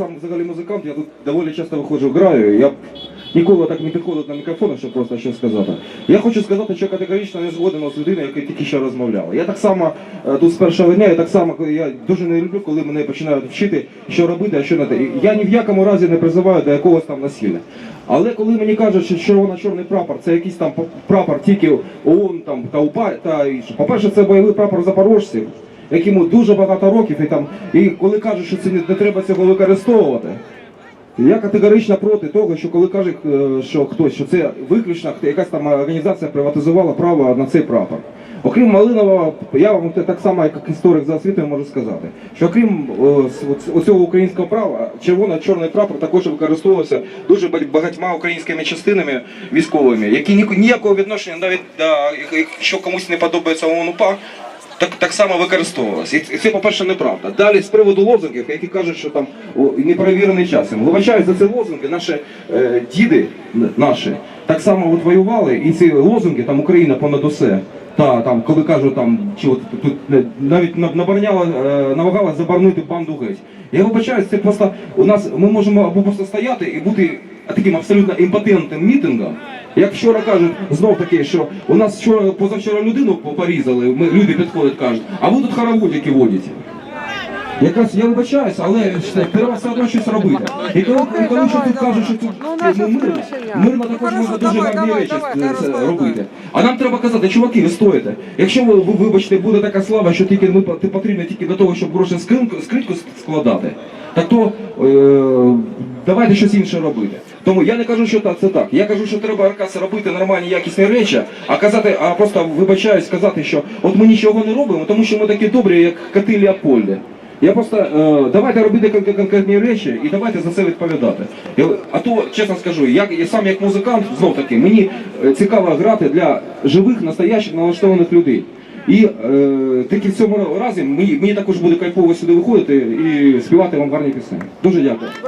Сам взагалі музикант, я тут доволі часто виходжу, граю. Я ніколи так не підходив на мікрофон, щоб просто щось сказати. Я хочу сказати, що категорично не згоден з людиною, яка тільки що розмовляла. Я так само е, тут з першого дня, я так само я дуже не люблю, коли мене починають вчити, що робити, а що не те. Я ні в якому разі не призиваю до якогось там насилля. Але коли мені кажуть, що червоно-чорний прапор це якийсь там прапор тільки ООН там та УПА та інше. По-перше, це бойовий прапор запорожців, якому дуже багато років, і там, і коли кажуть, що це не, не треба цього використовувати. Я категорично проти того, що коли кажуть, е, що хтось, що це виключно якась там організація приватизувала право на цей прапор. Окрім Малинова, я вам так само, як історик за освітою, можу сказати, що окрім е, с- українського права, червоно-чорний прапор також використовувався дуже ба- багатьма українськими частинами військовими, які ні- ніякого відношення навіть якщо комусь не подобається ОНУПА, так, так само використовувалося. І це, по-перше, неправда. Далі з приводу лозунгів, які кажуть, що там неперевірений часом. Вибачаю за ці лозунги, наші е, діди наші так само от воювали, і ці лозунги, там Україна понад усе. Та там, коли кажуть, там чи от тут навіть набороняла, е, намагалась заборонити банду геть. Я вибачаюсь, це просто у нас ми можемо або просто стояти і бути таким абсолютно імпотентним мітингом. Як вчора кажуть, знов таки, що у нас вчора позавчора людину порізали, ми люди підходять, кажуть, а ви тут хороводики водите. Якраз я вибачаюся, але треба все одно щось робити. І коли, і коли що тут кажуть, що тут Ну, ну, мирно, мирно також можна дуже гарні речі давай, це- робити. А нам треба казати, чуваки, ви стоїте. Якщо ви, ви вибачте, буде така слава, що тільки ми ти потрібно тільки для того, щоб гроші скриньку, скриньку складати, так то е, давайте щось інше робити. Тому я не кажу, що так, це так. Я кажу, що треба Аркас робити нормальні якісні речі, а казати, а просто вибачаюсь сказати, що от ми нічого не робимо, тому що ми такі добрі, як коти Леопольди. Я просто е, давайте робити кон- конкретні речі і давайте за це відповідати. Я, а то, чесно скажу, я, я сам як музикант, знов таки, мені е, цікаво грати для живих, настоящих, налаштованих людей. І е, тільки в цьому разі мені, мені також буде кайфово сюди виходити і співати вам гарні пісні. Дуже дякую.